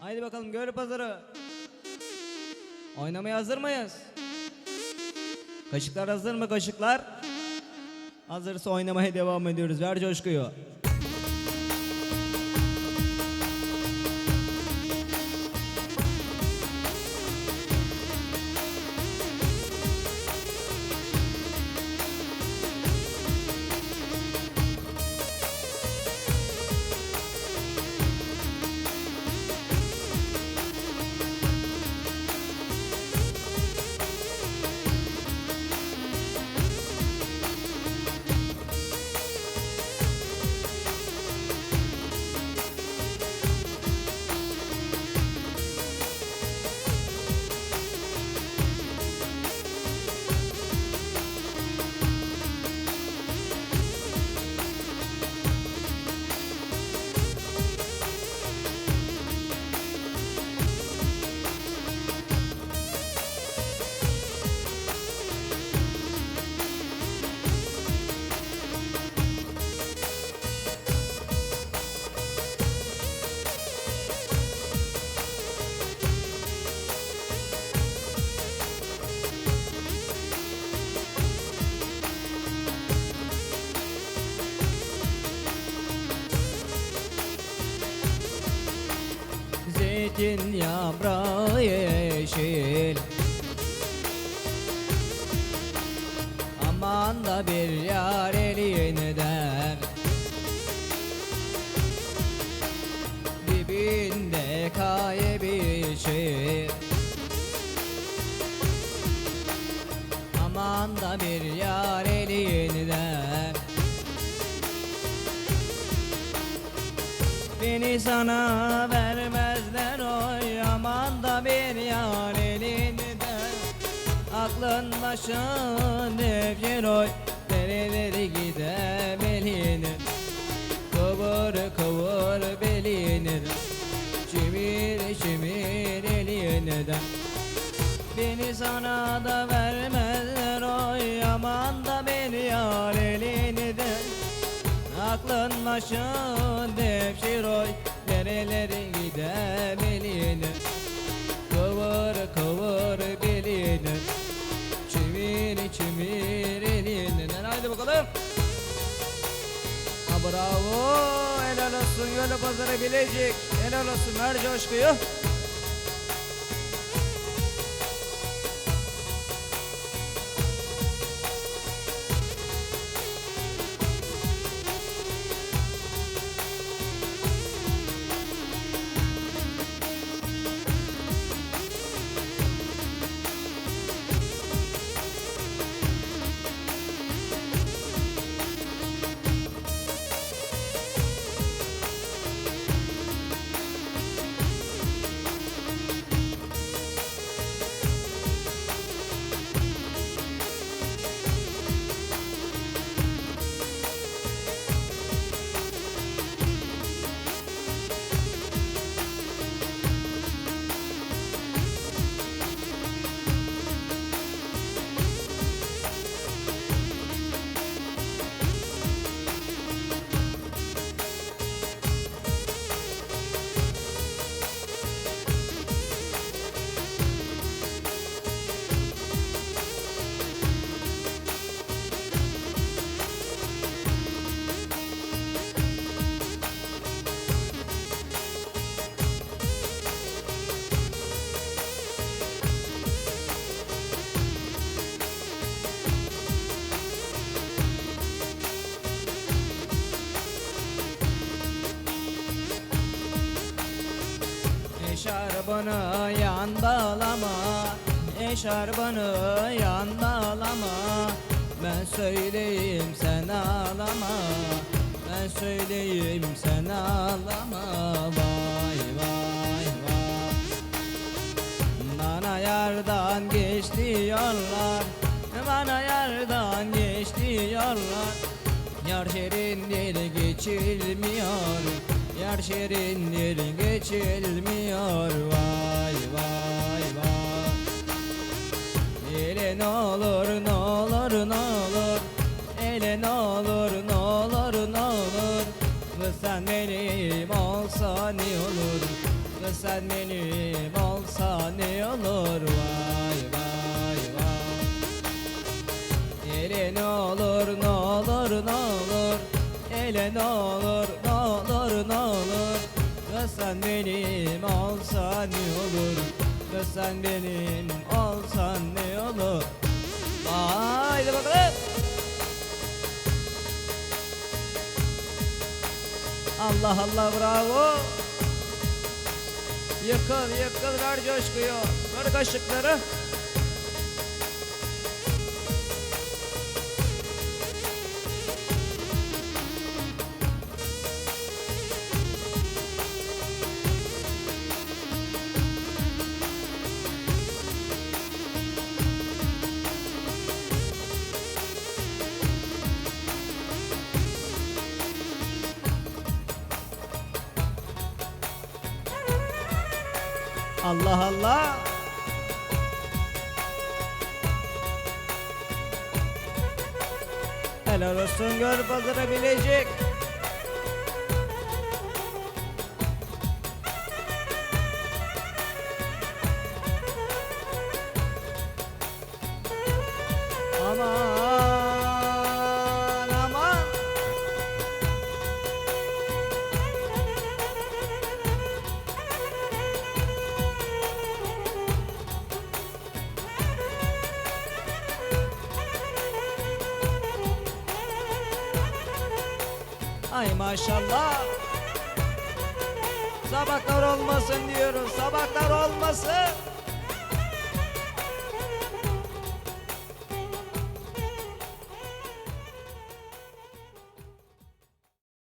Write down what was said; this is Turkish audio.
Haydi bakalım Göl Pazarı. Oynamaya hazır mıyız? Kaşıklar hazır mı kaşıklar? Hazırsa oynamaya devam ediyoruz. Ver coşkuyu. Zeytin yaprağı yeşil. Aman da bir yar elini der. Dibinde kaybişir Beni sana vermezler oy. Aman da bir yar elinden Aklın başın devşir oy. Nereleri gidem elini Kıvır kıvır belini Çimir çimir elinden Beni sana da vermezler Aklın başın devşir oy Nerelere gidem elini Kıvır kıvır belini Çevir çevir elinden Haydi bakalım. Ha bravo. Helal olsun. Yolu pazarı bilecek. Helal olsun. Ver coşkuyu Eşarbını yan bağlama Eşarbını yan bağlama. Ben söyleyeyim sen ağlama. Ben söyleyeyim sen ağlama. Vay vay vay. Bana yardan geç diyorlar Bana yardan geç diyorlar Yar şerindir geçilmiyor. Yar şerindir geçilmiyor. Vay ne olur? Kız sen benim olsan ne olur? Vay vay vay. Ele ne olur ne olur ne olur? Ele ne olur ne olur ne olur? Kız sen benim olsan ne olur? Kız sen benim olsan ne olur? Haydi bakalım Allah Allah bravo. Yıkıl yıkıl ver coşkuyu. Ver kaşıkları Allah Allah. Helal olsun gör pazara bilecek Ay maşallah. Sabahlar olmasın diyoruz sabahlar olmasın